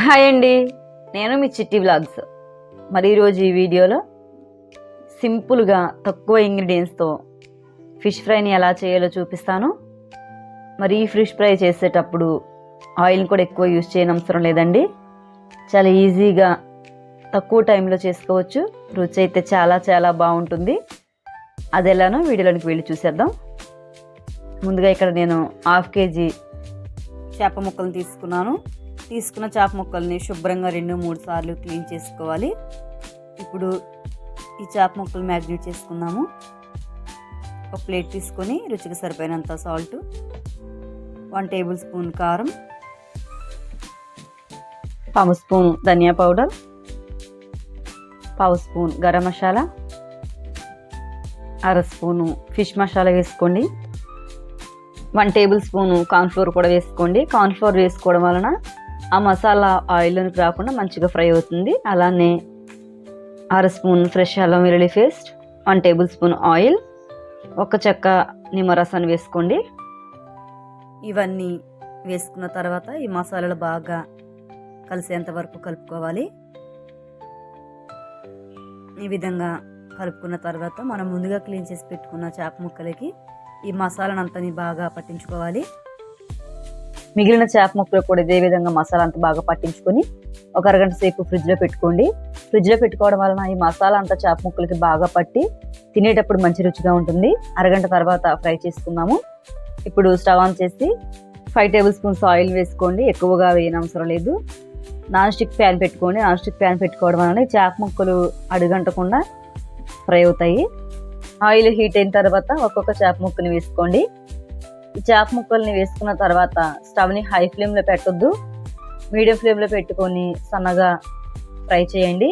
Hi అండి. నేను మీ చిట్టి వ్లాగ్స్. మరి ఈరోజు ఈ వీడియోలో సింపుల్గా తక్కువ ఇంగ్రీడియంట్స్తో ఫిష్ ఫ్రైని ఎలా చేయాలో చూపిస్తాను. మరి ఈ ఫిష్ ఫ్రై చేసేటప్పుడు ఆయిల్ని కూడా ఎక్కువ యూజ్ చేయని అవసరం లేదండి. చాలా ఈజీగా తక్కువ టైంలో చేసుకోవచ్చు. రుచి అయితే చాలా చాలా బాగుంటుంది. అది ఎలానో వీడియోలోనికి వెళ్ళి చూసేద్దాం. ముందుగా ఇక్కడ నేను హాఫ్ కేజీ చేప ముక్కలు తీసుకున్నాను. తీసుకున్న చేప ముక్కల్ని శుభ్రంగా రెండు మూడు సార్లు క్లీన్ చేసుకోవాలి. ఇప్పుడు ఈ చేప ముక్కలు మ్యాగ్నేట్ చేసుకుందాము. ఒక ప్లేట్ తీసుకొని రుచికి సరిపోయినంత సాల్ట్ వన్ టేబుల్ స్పూన్ కారం పావు స్పూన్ ధనియా పౌడర్ పావు స్పూన్ గరం మసాలా అర స్పూను ఫిష్ మసాలా వేసుకోండి. వన్ టేబుల్ స్పూను కార్న్ఫ్లోర్ కూడా వేసుకోండి. కార్న్ఫ్లోర్ వేసుకోవడం వలన ఆ మసాలా ఆయిల్లోకి రాకుండా మంచిగా ఫ్రై అవుతుంది. అలానే అర స్పూన్ ఫ్రెష్ అల్లం వెల్లుల్లి paste one table spoon oil ఒక చెక్క నిమ్మరసాన్ని వేసుకోండి. ఇవన్నీ వేసుకున్న తర్వాత ఈ మసాలాలు బాగా కలిసేంత వరకు కలుపుకోవాలి. ఈ విధంగా కలుపుకున్న తర్వాత మనం ముందుగా క్లీన్ చేసి పెట్టుకున్న చేప ముక్కలకి ఈ మసాలాను అంతని బాగా పట్టించుకోవాలి. మిగిలిన చేప ముక్కలు కూడా ఇదే విధంగా మసాలా అంతా బాగా పట్టించుకొని ఒక అరగంట సేపు ఫ్రిడ్జ్లో పెట్టుకోండి. ఫ్రిడ్జ్లో పెట్టుకోవడం వలన ఈ మసాలా అంతా చేప ముక్కలకి బాగా పట్టి తినేటప్పుడు మంచి రుచిగా ఉంటుంది. అరగంట తర్వాత ఫ్రై చేసుకుందాము. ఇప్పుడు స్టవ్ ఆన్ చేసి ఫైవ్ టేబుల్ స్పూన్స్ ఆయిల్ వేసుకోండి. ఎక్కువగా వేయనవసరం లేదు. నాన్ స్టిక్ ప్యాన్ పెట్టుకోండి. నాన్ స్టిక్ ప్యాన్ పెట్టుకోవడం వలన చేప ముక్కలు అడుగంటకుండా ఫ్రై అవుతాయి. ఆయిల్ హీట్ అయిన తర్వాత ఒక్కొక్క చేప ముక్కని వేసుకోండి. ఈ చేప ముక్కల్ని వేసుకున్న తర్వాత స్టవ్ని హై ఫ్లేమ్లో పెట్టొద్దు. మీడియం ఫ్లేమ్లో పెట్టుకొని సన్నగా ఫ్రై చేయండి.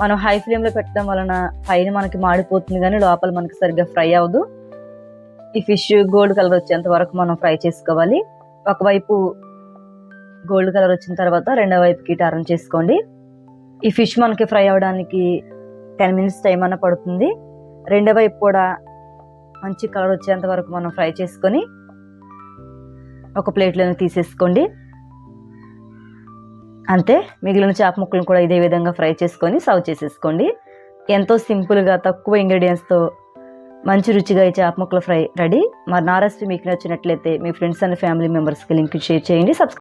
మనం హై ఫ్లేమ్లో పెట్టడం వలన పైన మనకి మాడిపోతుంది కానీ లోపల మనకి సరిగ్గా ఫ్రై అవ్వదు. ఈ ఫిష్ గోల్డ్ కలర్ వచ్చేంత వరకు మనం ఫ్రై చేసుకోవాలి. ఒకవైపు గోల్డ్ కలర్ వచ్చిన తర్వాత రెండో వైపుకి టర్న్ చేసుకోండి. ఈ ఫిష్ మనకి ఫ్రై అవ్వడానికి టెన్ మినిట్స్ టైం అన్న పడుతుంది. రెండో వైపు కూడా మంచి కలర్ వచ్చేంత వరకు మనం ఫ్రై చేసుకొని ఒక ప్లేట్లోనే తీసేసుకోండి. అంతే మిగిలిన చేప ముక్కలను కూడా ఇదే విధంగా ఫ్రై చేసుకొని సర్వ్ చేసేసుకోండి. ఎంతో సింపుల్గా తక్కువ ఇంగ్రీడియంట్స్తో మంచి రుచిగా ఈ చేప ముక్కల ఫ్రై రెడీ. మరి నా రెసిపీ మీకు నచ్చినట్లయితే మీ ఫ్రెండ్స్ అండ్ ఫ్యామిలీ మెంబర్స్కి లింక్ షేర్ చేయండి. సబ్స్క్రైబ్